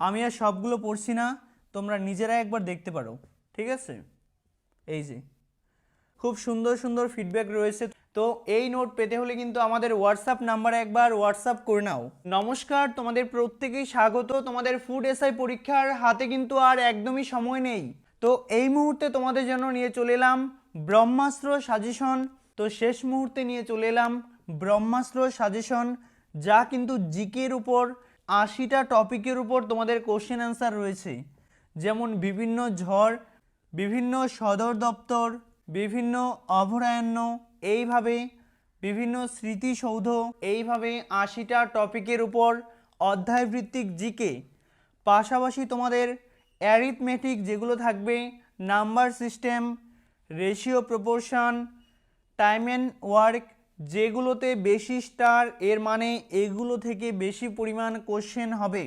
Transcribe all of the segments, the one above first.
আমি আর সবগুলো পড়ছি না, তোমরা নিজেরা একবার দেখতে পারো, ঠিক আছে? এই যে, খুব সুন্দর সুন্দর ফিডব্যাক রয়েছে। তো এই নোট পেতে হলে কিন্তু আমাদের হোয়াটসঅ্যাপ নাম্বারে একবার হোয়াটসঅ্যাপ করে নাও। নমস্কার, তোমাদের প্রত্যেকেই স্বাগত। তোমাদের ফুড এসআই পরীক্ষার হাতে কিন্তু আর একদমই সময় নেই। তো এই মুহূর্তে তোমাদের জন্য নিয়ে চলে এলাম ব্রহ্মাস্ত্র সাজেশন তো শেষ মুহূর্তে নিয়ে চলে এলাম ব্রহ্মাস্ত্র সাজেশন যা কিন্তু জিকের উপর আশিটা টপিকের উপর তোমাদের কোশ্চেন অ্যান্সার রয়েছে। যেমন বিভিন্ন ঝড়, বিভিন্ন সদর দপ্তর, বিভিন্ন অভয়ারণ্য, এইভাবে বিভিন্ন স্মৃতিসৌধ, এইভাবে আশিটা টপিকের উপর অধ্যায়ভিত্তিক জিকে। পাশাপাশি তোমাদের অ্যারিথমেটিক যেগুলো থাকবে number system ratio proportion time and work যেগুলোতে বেশি স্টার এর মানে এগুলো থেকে বেশি পরিমাণ কোশ্চেন হবে।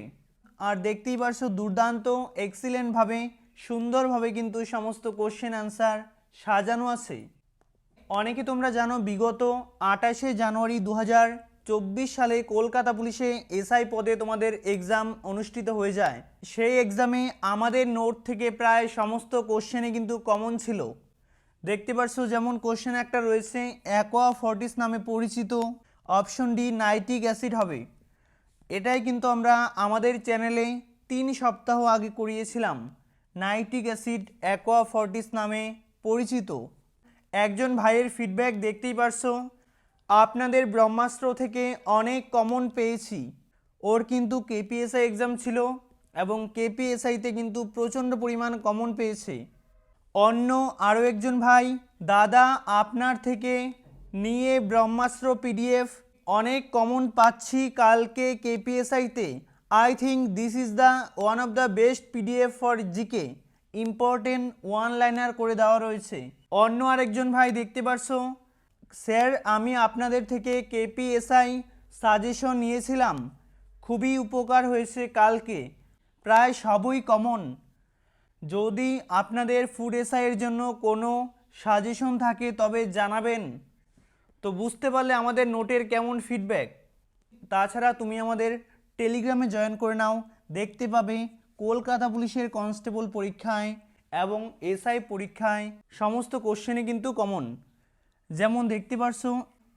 আর দেখতেই পারছ দুর্দান্ত এক্সিলেন্টভাবে সুন্দরভাবে কিন্তু সমস্ত কোশ্চেন অ্যান্সার সাজানো আছে। অনেকে তোমরা জানো বিগত আঠাশে জানুয়ারি দু চব্বিশ সালে কলকাতা পুলিশে এসআই পদে তোমাদের এক্সাম অনুষ্ঠিত হয়ে যায়। সেই এক্সামে আমাদের নোট থেকে প্রায় সমস্ত কোশ্চেনে কিন্তু কমন ছিল। দেখতে পাচ্ছ যেমন কোশ্চেন একটা রয়েছে অ্যাকোয়া ফর্টিস নামে পরিচিত অপশন ডি নাইট্রিক অ্যাসিড হবে। এটাই কিন্তু আমরা আমাদের চ্যানেলে তিন সপ্তাহ আগে করিয়েছিলাম। নাইট্রিক অ্যাসিড অ্যাকোয়া ফর্টিস নামে পরিচিত। একজন ভাইয়ের ফিডব্যাক দেখতেই পারছ, আপনাদের ব্রহ্মাস্ত্র থেকে অনেক কমন পেয়েছি। ওর কিন্তু কেপিএসআই এক্সাম ছিল এবং কেপিএসআইতে কিন্তু প্রচণ্ড পরিমাণ কমন পেয়েছে। অন্য আরও একজন ভাই, দাদা আপনার থেকে নিয়ে ব্রহ্মাস্ত্র পিডিএফ অনেক কমন পাচ্ছি কালকে কেপিএসআইতে। I think this is the one of the best PDF for GK important one liner করে দেওয়া রয়েছে। অন্য আরেকজন ভাই দেখতে পারছ? স্যার আমি আপনাদের থেকে কেপিএসআই সাজেশন নিয়েছিলাম। খুবই উপকার হয়েছে কালকে। প্রায় সবই কমন। যদি আপনাদের ফুড এসআইয়ের জন্য কোনো সাজেশন থাকে, তবে জানাবেন। তো বুঝতে পারলে আমাদের নোটের কেমন ফিডব্যাক তাছাড়া তুমি আমাদের টেলিগ্রামে জয়েন করে নাও। দেখতে পাবে কলকাতা পুলিশের কনস্টেবল পরীক্ষায় এবং এসআই পরীক্ষায় সমস্ত কোশ্চেনে কিন্তু কমন যেমন দেখতে পারছ,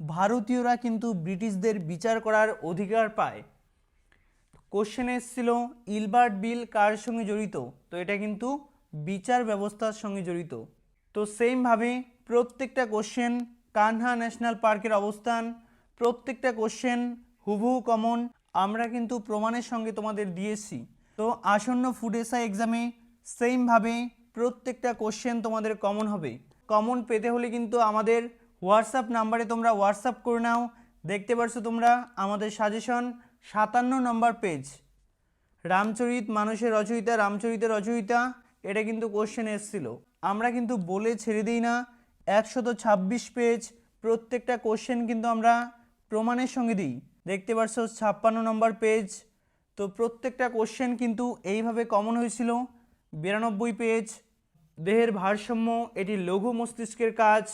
ভারতীয়রা কিন্তু ব্রিটিশদের বিচার করার অধিকার পায়। কোশ্চেন এসেছিল, ইলবার্ট বিল কার সঙ্গে জড়িত? তো এটা কিন্তু বিচার ব্যবস্থার সঙ্গে জড়িত। তো সেমভাবে প্রত্যেকটা কোশ্চেন কানহা ন্যাশনাল পার্কের অবস্থান, প্রত্যেকটা কোশ্চেন হুবহু কমন আমরা কিন্তু প্রমাণের সঙ্গে তোমাদের দিয়েছি। তো আসন্ন ফুড এসআই এক্সামে সেমভাবে প্রত্যেকটা কোশ্চেন তোমাদের কমন হবে। কমন পেতে হলে কিন্তু আমাদের হোয়াটসঅ্যাপ নাম্বারে তোমরা হোয়াটসঅ্যাপ করে নাও। দেখতে পারছ তোমরা আমাদের সাজেশন সাতান্ন নম্বর পেজ। রামচরিত মানুষের রচয়িতা, রামচরিতের রচয়িতা, এটা কিন্তু কোশ্চেন এসেছিল। আমরা কিন্তু বলে ছেড়ে দিই না, একশত ছাব্বিশ পেজ, প্রত্যেকটা কোশ্চেন কিন্তু আমরা প্রমাণের সঙ্গে দিই। দেখতে পাচ্ছ ছাপ্পান্ন নম্বর পেজ, তো প্রত্যেকটা কোশ্চেন কিন্তু এইভাবে কমন হয়েছিল। বিরানব্বই পেজ, দেহের ভারসাম্য, এটি লঘু মস্তিষ্কের কাজ।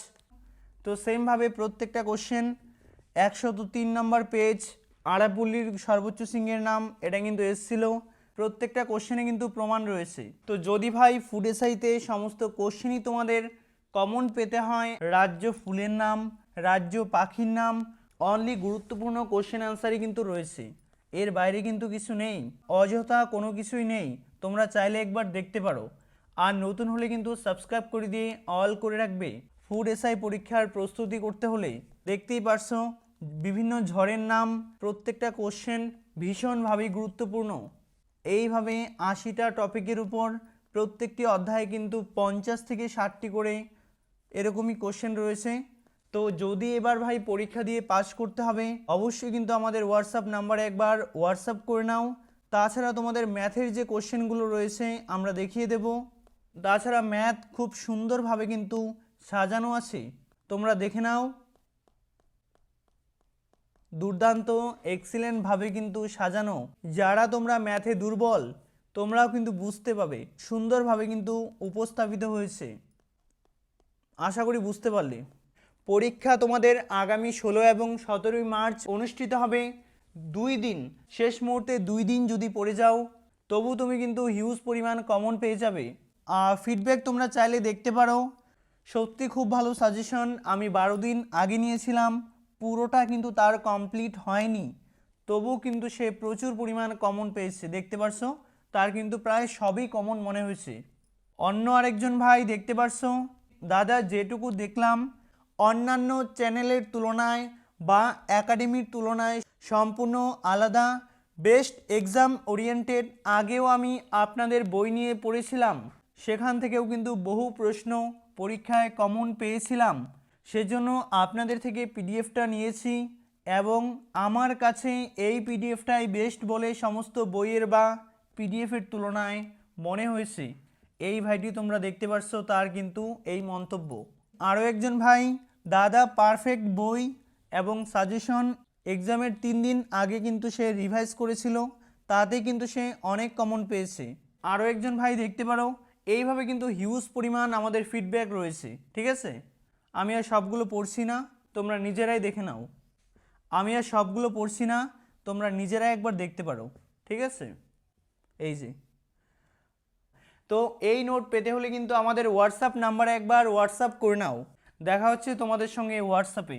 তো সেমভাবে প্রত্যেকটা কোশ্চেন একশত তিন নম্বর পেজ আড়াপল্লির সর্বোচ্চ সিংহের নাম, এটা কিন্তু এসেছিল। প্রত্যেকটা কোশ্চেনে কিন্তু প্রমাণ রয়েছে। তো যদি ভাই ফুড এসআইতে সমস্ত কোশ্চেনই তোমাদের কমন পেতে হয়, রাজ্য ফুলের নাম, রাজ্য পাখির নাম অনলি গুরুত্বপূর্ণ কোশ্চেন অ্যান্সারই কিন্তু রয়েছে। এর বাইরে কিন্তু কিছু নেই, অযথা কোনো কিছুই নেই। তোমরা চাইলে একবার দেখতে পারো। আর নতুন হলে কিন্তু সাবস্ক্রাইব করে দিয়ে অল করে রাখবে। ফুড এসআই পরীক্ষার প্রস্তুতি করতে হলে দেখতেই পারছ। বিভিন্ন ঝড়ের নাম, প্রত্যেকটা কোশ্চেন ভীষণভাবে গুরুত্বপূর্ণ। এইভাবে আশিটা টপিকের উপর প্রত্যেকটি অধ্যায়ে কিন্তু পঞ্চাশ থেকে ষাটটি করে এরকমই কোশ্চেন রয়েছে। তো যদি এবার ভাই পরীক্ষা দিয়ে পাস করতে হবে, অবশ্যই কিন্তু আমাদের হোয়াটসঅ্যাপ নাম্বারে একবার হোয়াটসঅ্যাপ করে নাও। তাছাড়া তোমাদের ম্যাথের যে কোশ্চেনগুলো রয়েছে, আমরা দেখিয়ে দেব। তাছাড়া ম্যাথ খুব সুন্দরভাবে কিন্তু সাজানো আছে। তোমরা দেখে নাও। দুর্দান্ত এক্সিলেন্টভাবে কিন্তু সাজানো। যারা তোমরা ম্যাথে দুর্বল, তোমরাও কিন্তু বুঝতে পাবে সুন্দরভাবে কিন্তু উপস্থাপিত হয়েছে। আশা করি বুঝতে পারলে। পরীক্ষা তোমাদের আগামী ষোলো এবং সতেরোই মার্চ অনুষ্ঠিত হবে। দুই দিন, শেষ মুহূর্তে দুই দিন যদি পড়ে যাও, তবু তুমি কিন্তু হিউজ পরিমাণ কমন পেয়ে যাবে। আর ফিডব্যাক তোমরা চাইলে দেখতে পারো। সত্যি খুব ভালো সাজেশন আমি বারো দিন আগে নিয়েছিলাম। পুরোটা কিন্তু তার কমপ্লিট হয়নি। তবু কিন্তু সে প্রচুর পরিমাণ কমন পেয়েছে, দেখতে পারছ? তার কিন্তু প্রায় সবই কমন মনে হয়েছে। অন্য আরেকজন ভাই, দেখতে পারছ? দাদা, যেটুকু দেখলাম, অন্যান্য চ্যানেলের তুলনায় বা একাডেমির তুলনায় সম্পূর্ণ আলাদা। বেস্ট এক্সাম ওরিয়েন্টেড আগেও আমি আপনাদের বই নিয়ে পড়েছিলাম। সেখান থেকেও কিন্তু বহু প্রশ্ন পরীক্ষায় কমন পেয়েছিলাম। সেজন্য আপনাদের থেকে পিডিএফটা নিয়েছি এবং আমার কাছে এই পিডিএফটাই বেস্ট বলে সমস্ত বইয়ের বা পিডিএফের তুলনায় মনে হয়েছে। এই ভাইটি তোমরা দেখতে পাচ্ছ তার কিন্তু এই মন্তব্য। আরও একজন ভাই, দাদা পারফেক্ট বই এবং সাজেশন এক্সামের তিন দিন আগে কিন্তু সে রিভাইজ করেছিল, তাতে কিন্তু সে অনেক কমন পেয়েছে। আরও একজন ভাই দেখতে পারো, এইভাবে কিন্তু হিউজ পরিমাণ আমাদের ফিডব্যাক রয়েছে, ঠিক আছে? আমি আর সবগুলো পড়ছি না, তোমরা নিজেরাই দেখে নাও। আমি আর সবগুলো পড়ছি না, তোমরা নিজেরাই একবার দেখতে পারো, ঠিক আছে? এই যে। তো এই নোট পেতে হলে কিন্তু আমাদের হোয়াটসঅ্যাপ নাম্বারে একবার হোয়াটসঅ্যাপ করে নাও। দেখা হচ্ছে তোমাদের সঙ্গে হোয়াটসঅ্যাপে